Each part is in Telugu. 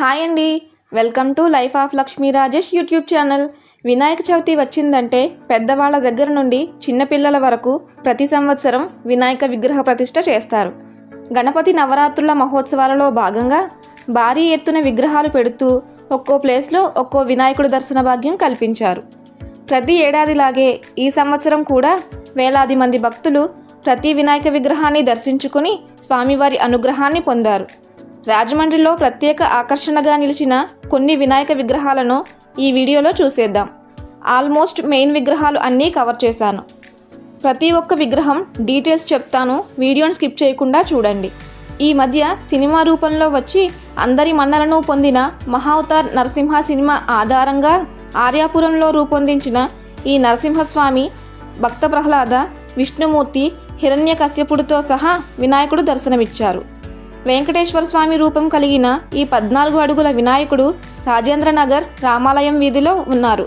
హాయ్ అండి. Welcome to life of Lakshmi Rajesh YouTube channel. Vinayaka Chavithi వచ్చిందంటే పెద్దవాళ్ళ దగ్గర నుండి చిన్నపిల్లల వరకు ప్రతి సంవత్సరం వినాయక విగ్రహ ప్రతిష్ట చేస్తారు. గణపతి నవరాత్రుల మహోత్సవాలలో భాగంగా భారీ ఎత్తున విగ్రహాలు పెడుతూ ఒక్కో ప్లేస్లో ఒక్కో వినాయకుడి దర్శన భాగ్యం కల్పించారు. ప్రతి ఏడాదిలాగే ఈ సంవత్సరం కూడా వేలాది మంది భక్తులు ప్రతి వినాయక విగ్రహాన్ని దర్శించుకుని స్వామివారి అనుగ్రహాన్ని పొందారు. రాజమండ్రిలో ప్రత్యేక ఆకర్షణగా నిలిచిన కొన్ని వినాయక విగ్రహాలను ఈ వీడియోలో చూసేద్దాం. ఆల్మోస్ట్ మెయిన్ విగ్రహాలు అన్నీ కవర్ చేశాను. ప్రతి ఒక్క విగ్రహం డీటెయిల్స్ చెప్తాను వీడియోని స్కిప్ చేయకుండా చూడండి. ఈ మధ్య సినిమా రూపంలో వచ్చి అందరి మన్నలను పొందిన మహావతార్ నరసింహ సినిమా ఆధారంగా ఆర్యాపురంలో రూపొందించిన ఈ నరసింహస్వామి భక్త ప్రహ్లాద విష్ణుమూర్తి హిరణ్యకశ్యపుడితో సహా వినాయకుడు దర్శనమిచ్చారు. వెంకటేశ్వర స్వామి రూపం కలిగిన ఈ పద్నాలుగు అడుగుల వినాయకుడు రాజేంద్రనగర్ రామాలయం వీధిలో ఉన్నారు.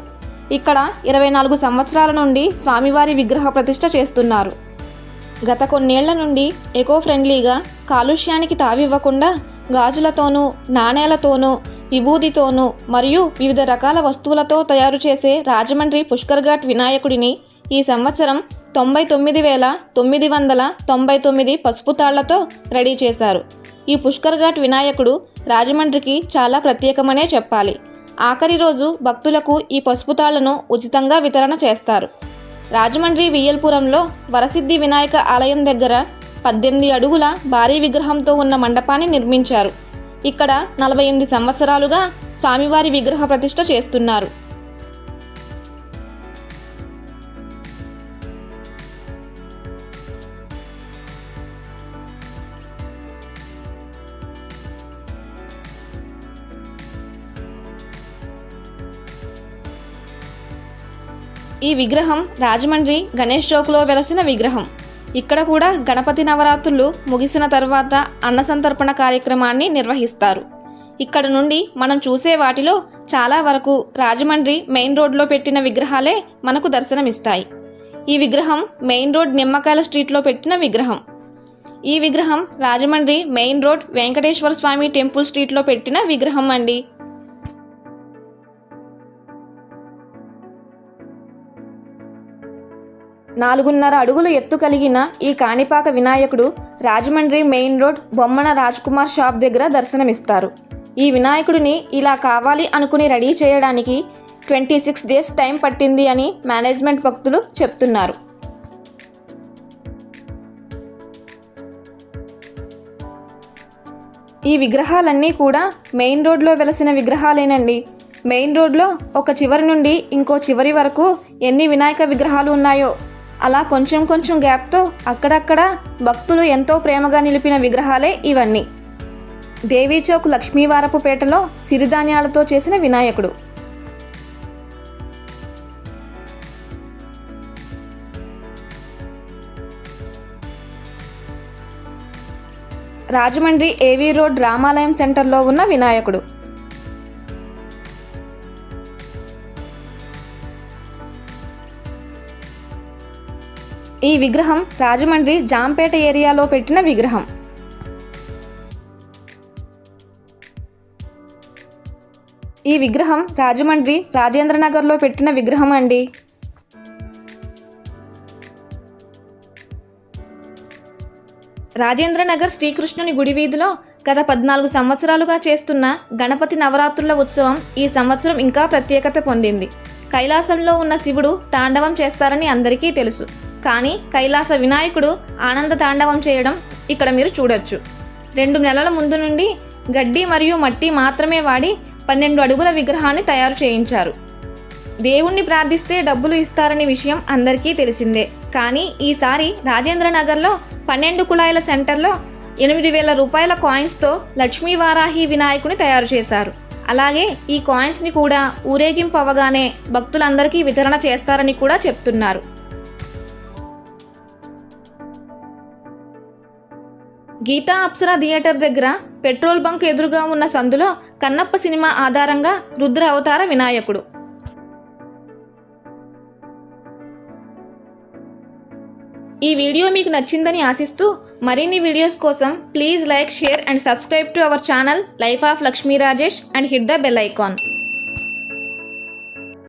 ఇక్కడ ఇరవై నాలుగు సంవత్సరాల నుండి స్వామివారి విగ్రహ ప్రతిష్ట చేస్తున్నారు. గత కొన్నేళ్ళ నుండి ఎకో ఫ్రెండ్లీగా కాలుష్యానికి తావివ్వకుండా గాజులతోనూ నాణేలతోనూ విభూదితోనూ మరియు వివిధ రకాల వస్తువులతో తయారు చేసే రాజమండ్రి పుష్కర్ఘాట్ వినాయకుడిని ఈ సంవత్సరం తొంభై తొమ్మిది వేల తొమ్మిది వందల తొంభై తొమ్మిది పసుపు తాళ్ళతో రెడీ చేశారు. ఈ పుష్కర్ ఘాట్ వినాయకుడు రాజమండ్రికి చాలా ప్రత్యేకమనే చెప్పాలి. ఆఖరి రోజు భక్తులకు ఈ పసుపు తాళ్ళను ఉచితంగా వితరణ చేస్తారు. రాజమండ్రి వియ్యల్పురంలో వరసిద్ధి వినాయక ఆలయం దగ్గర పద్దెనిమిది అడుగుల భారీ విగ్రహంతో ఉన్న మండపాన్ని నిర్మించారు. ఇక్కడ నలభై ఎనిమిది సంవత్సరాలుగా స్వామివారి విగ్రహ ప్రతిష్ట చేస్తున్నారు. ఈ విగ్రహం రాజమండ్రి గణేష్ చౌక్లో వెలసిన విగ్రహం. ఇక్కడ కూడా గణపతి నవరాత్రులు ముగిసిన తర్వాత అన్నసంతర్పణ కార్యక్రమాన్ని నిర్వహిస్తారు. ఇక్కడ నుండి మనం చూసే వాటిలో చాలా వరకు రాజమండ్రి మెయిన్ రోడ్లో పెట్టిన విగ్రహాలే మనకు దర్శనమిస్తాయి. ఈ విగ్రహం మెయిన్ రోడ్ నిమ్మకాయల స్ట్రీట్లో పెట్టిన విగ్రహం. ఈ విగ్రహం Rajahmundry main road Venkateswara Swamy temple స్ట్రీట్లో పెట్టిన విగ్రహం అండి. నాలుగున్నర అడుగులు ఎత్తు కలిగిన ఈ కాణిపాక వినాయకుడు Rajahmundry main road Bommana Rajkumar shop దగ్గర దర్శనమిస్తారు. ఈ వినాయకుడిని ఇలా కావాలి అనుకుని రెడీ చేయడానికి ట్వంటీ సిక్స్ డేస్ టైం పట్టింది అని మేనేజ్మెంట్ భక్తులు చెప్తున్నారు. ఈ విగ్రహాలన్నీ కూడా మెయిన్ రోడ్లో వెలసిన విగ్రహాలేనండి. మెయిన్ రోడ్లో ఒక చివరి నుండి ఇంకో చివరి వరకు ఎన్ని వినాయక విగ్రహాలు ఉన్నాయో అలా కొంచెం కొంచెం గ్యాప్తో అక్కడక్కడ భక్తులు ఎంతో ప్రేమగా నిలిపిన విగ్రహాలే ఇవన్నీ. దేవీచౌక్ లక్ష్మీవారపుపేటలో సిరిధాన్యాలతో చేసిన వినాయకుడు. రాజమండ్రి ఏవీ రోడ్ రామాలయం సెంటర్లో ఉన్న వినాయకుడు. ఈ విగ్రహం రాజమండ్రి జాంపేట ఏరియాలో పెట్టిన విగ్రహం. ఈ విగ్రహం రాజమండ్రి రాజేంద్రనగర్లో పెట్టిన విగ్రహం అండి. రాజేంద్రనగర్ శ్రీకృష్ణుని గుడి వీధిలో గత పద్నాలుగు సంవత్సరాలుగా చేస్తున్న గణపతి నవరాత్రుల ఉత్సవం ఈ సంవత్సరం ఇంకా ప్రత్యేకత పొందింది. కైలాసంలో ఉన్న శివుడు తాండవం చేస్తారని అందరికీ తెలుసు. కానీ కైలాస వినాయకుడు ఆనంద తాండవం చేయడం ఇక్కడ మీరు చూడొచ్చు. రెండు నెలల ముందు నుండి గడ్డి మరియు మట్టి మాత్రమే వాడి పన్నెండు అడుగుల విగ్రహాన్ని తయారు చేయించారు. దేవుణ్ణి ప్రార్థిస్తే డబ్బులు ఇస్తారనే విషయం అందరికీ తెలిసిందే. కానీ ఈసారి రాజేంద్ర నగర్లో పన్నెండు కుళాయిల సెంటర్లో ఎనిమిది వేల రూపాయల కాయిన్స్తో లక్ష్మీ వారాహి వినాయకుని తయారు చేశారు. అలాగే ఈ కాయిన్స్ని కూడా ఊరేగింపు అవగానే భక్తులందరికీ వితరణ చేస్తారని కూడా చెప్తున్నారు. గీతా అప్సర థియేటర్ దగ్గర పెట్రోల్ బంక్ ఎదురుగా ఉన్న సందులో కన్నప్ప సినిమా ఆధారంగా రుద్ర అవతార వినాయకుడు. ఈ వీడియో మీకు నచ్చిందని ఆశిస్తూ మరిన్ని వీడియోస్ కోసం please like share and subscribe to our channel life of Lakshmi Rajesh and hit the bell icon.